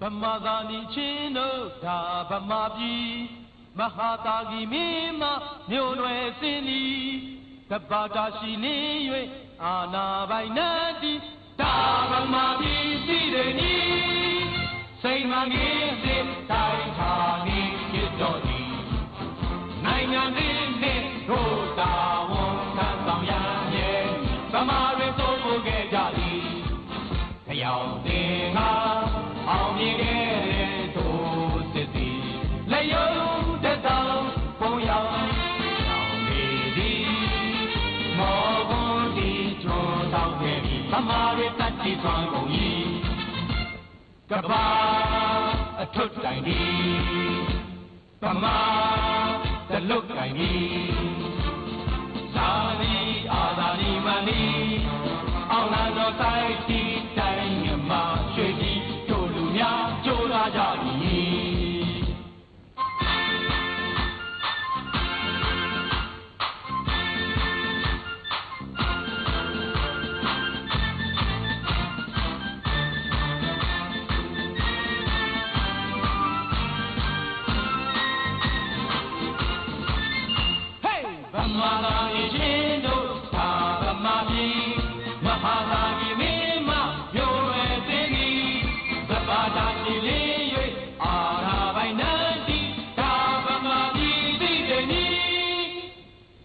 ဗမာသာနီချင်းတို့ဒါဗမာပြည်မဟာတာဂီမင်းမမြို့နွယ်စင်းဒီကပ္ပါတာရှိနေ၍အာနာပိုင်နတိဒါဗမာပြည်စီတယ်နီစိတ်မငင်းစစ်တိုင်းဌာနီရတော်ဒီနိုင်ငံလေးနဲ့တို့တာဝန်ခံဆောင်ရရဲ့ဗမာတွေသုံးဖို့ခဲ့ကြသည်ဖျောင်းတ ခဲ့ပြီသမားရဲ့တတ်တီသွမ်းကုန်ကြီးကဘာအထွတ်တိုင်ဒီသမားတလုတ်တိုင်ဒီသာလီအာသာလီမန်လီအောင်လာတော့တိုက်တီတိုင်းမြမရွှေကြီးတို့လူများကြိုးလာကြ Muhammad Ali